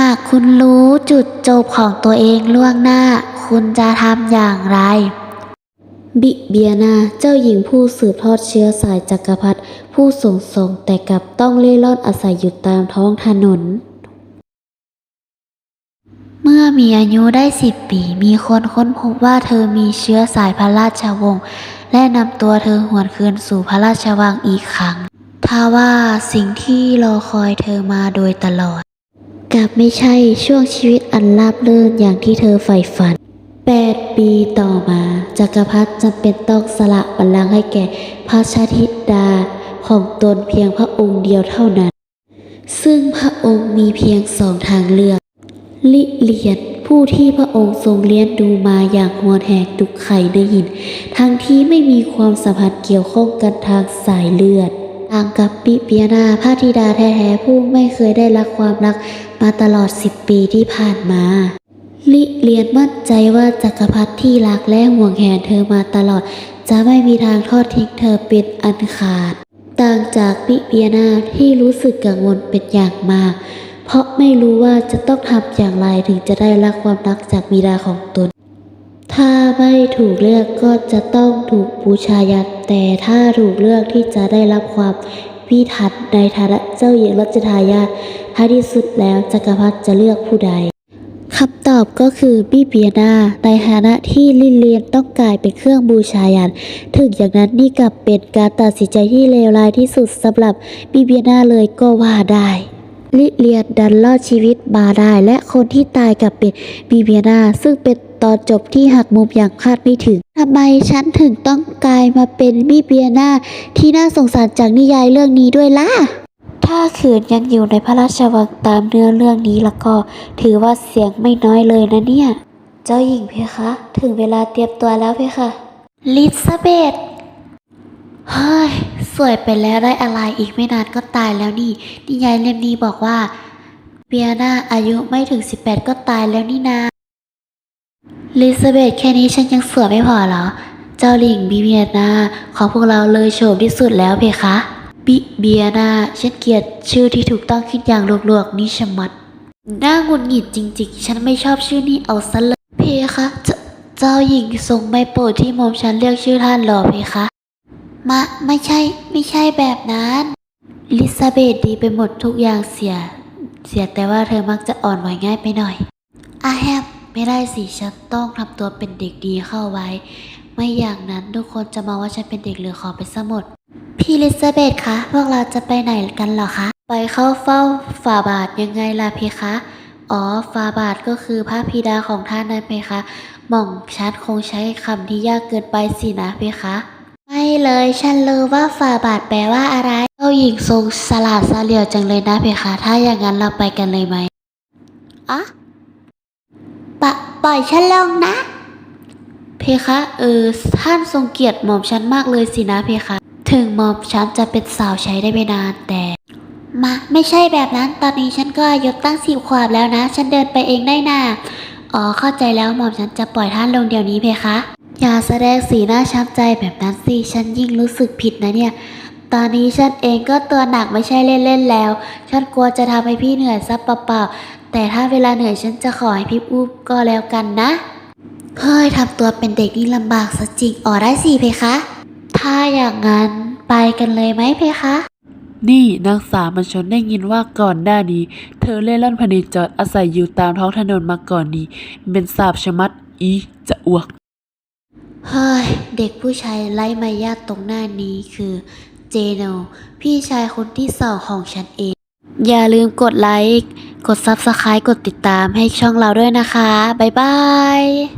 หากคุณรู้จุดจบของตัวเองล่วงหน้า คุณจะทำอย่างไร บิเบียนาเจ้าหญิงผู้สืบทอดเชื้อสายจักรพรรดิผู้สูงส่งแต่กลับต้องเล่ร่อนอาศัยอยู่ตามท้องถนน เมื่อมีอายุได้สิบปี มีคนค้นพบว่าเธอมีเชื้อสายพระราชวงศ์และนำตัวเธอหวนคืนสู่พระราชวังอีกครั้งทว่าสิ่งที่รอคอยเธอมาโดยตลอด กลับไม่ใช่ช่วงชีวิตอันราบรื่นอย่างที่เธอใฝ่ฝันแปดปีต่อมาจักรพรรดิจำเป็นต้องสละบัลลังก์ให้แก่พระชาธิดาของตนเพียงพระองค์เดียวเท่านั้น ซึ่งพระองค์มีเพียงสองทางเลือก ลิเลียนผู้ที่พระองค์ทรงเลี้ยงดูมาอย่างหัวแหกดุกไข่ในหิน ทั้งที่ไม่มีความสัมพันธ์เกี่ยวข้องกันทางสายเลือด ต่างกับปิเปียนาพระธิดาแท้ๆผู้ไม่เคยได้รับความรัก มาตลอดสิบปีที่ผ่านมา ลิเลียนมั่นใจว่าจักรพรรดิที่รักและห่วงแหนเธอมาตลอด จะไม่มีทางทอดทิ้งเธอเป็นอันขาด ต่างจากปิเปียนาที่รู้สึกกังวลเป็นอย่างมาก เพราะไม่รู้ว่าจะต้องทำอย่างไรถึงจะได้รับความรักจากบิดาของตนถ้าไม่ถูกเลือกก็จะต้องถูกบูชายันแต่ถ้าถูกเลือกที่จะได้รับความ พิถันในฐานะเจ้าหญิงรัชทายาทท้ายที่สุดแล้วจักรพรรดิจะเลือกผู้ใดคำตอบก็คือบิเบียนาในฐานะที่ลิเลียนต้องกลายเป็นเครื่องบูชายัน ถึงอย่างนั้นนี่กลับเป็นการตัดสินใจที่เลวร้ายที่สุดสำหรับบิเบียนาเลยก็ว่าได้ลิเลียนดันรอดชีวิตมาได้และคนที่ตายกลับเป็นบิเบียนาซึ่งเป็น ตอนจบที่หักมุมอย่างคาดไม่ถึงทำไมฉันถึงต้องกลายมาเป็นบิเบียนาที่น่าสงสารจากนิยายเรื่องนี้ด้วยล่ะ ถ้าขืนยังอยู่ในพระราชวังตามเนื้อเรื่องนี้แล้วก็ถือว่าเสียงไม่น้อยเลยนะเนี่ย เจ้าหญิงเพคะ ถึงเวลาเตรียมตัวแล้วเพคะ ลิซาเบธเฮ้ย สวยไปแล้วได้อะไรอีกไม่นานก็ตายแล้วนี่ นิยายเล่มนี้บอกว่าเปียนาอายุไม่ถึง 18 ก็ตายแล้วนี่นา ลิซาเบธแค่นี้ฉันยังสวยไม่พอเหรอ เจ้าหญิงบิเบียนาของพวกเราเลยโฉมที่สุดแล้วเพคะบิเบียนาฉันเกลียดชื่อที่ถูกต้องขึ้นอย่างลวกๆนี่ชะมัดน่าหงุดหงิดจริงๆ ฉันไม่ชอบชื่อนี้เอาซะเลยเพคะเจเจ้าหญิงทรงไม่โปรดที่มอมฉันเรียกชื่อท่านหรอเพคะมะไม่ใช่ไม่ใช่แบบนั้นลิซาเบธดีไปหมดทุกอย่างเสีย เสียแต่ว่าเธอมักจะอ่อนไหวง่ายไปหน่อยอาแฮม ไม่ได้สิฉันต้องทำตัวเป็นเด็กดีเข้าไว้ ไม่อย่างนั้นทุกคนจะมาว่าฉันเป็นเด็กเหลือขอไปซะหมด พี่ลิซาเบธคะพวกเราจะไปไหนกันเหรอคะ ไปเข้าเฝ้าฝ่าบาทยังไงล่ะเพคะ อ๋อฝ่าบาทก็คือพระพิดาของท่านนั่นเพคะ หม่อมชัดคงใช้คำที่ยากเกินไปสินะเพคะ ไม่เลยฉันรู้ว่าฝ่าบาทแปลว่าอะไรเจ้าหญิงทรงสลาดสเหลียวจังเลยนะเพคะ ถ้าอย่างนั้นเราไปกันเลยไหมอะปะ ล่อยฉันลงนะ เพคะเออท่านทรงเกียรติหม่อมฉันมากเลยสินะเพคะ ถึงหม่อมฉันจะเป็นสาวใช้ได้ไม่นานแต่ มาไม่ใช่แบบนั้น ตอนนี้ฉันก็อายุตั้งสิบขวบแล้วนะ ฉันเดินไปเองได้นาอ๋อเข้าใจแล้วหม่อมฉันจะปล่อยท่านลงเดี๋ยวนี้เพคะ อย่าแสดงสีหน้าช้ำใจแบบนั้นสิฉันยิ่งรู้สึกผิดนะเนี่ยตอนนี้ฉันเองก็ตัวหนักไม่ใช่เล่นๆแล้ว ฉันกลัวจะทำให้พี่เหนื่อยซะเปล่าๆแต่ถ้าเวลาเหนื่อยฉันจะขอให้พี่อุ้มก็แล้วกันนะ เฮ้ยทำตัวเป็นเด็กนี่ลำบากซะจริงอ๋อได้สิเพคะ ถ้าอย่างนั้นไปกันเลยไหมเพคะ นี่นางสามัญชนได้ยินว่าก่อนหน้านี้ เธอเล่ร่อนพเนจรอาศัยอยู่ตามท้องถนนมาก่อนนี้ เป็นสาบชะมัดอีจะอ้วก เฮ้ย เด็กผู้ชายไร้มารยาทตรงหน้านี้คือ เจโน พี่ชายคนที่สองของฉันเอง อย่าลืมกดไลค์ กด Subscribe กดติดตามให้ช่องเราด้วยนะคะ บ๊ายบาย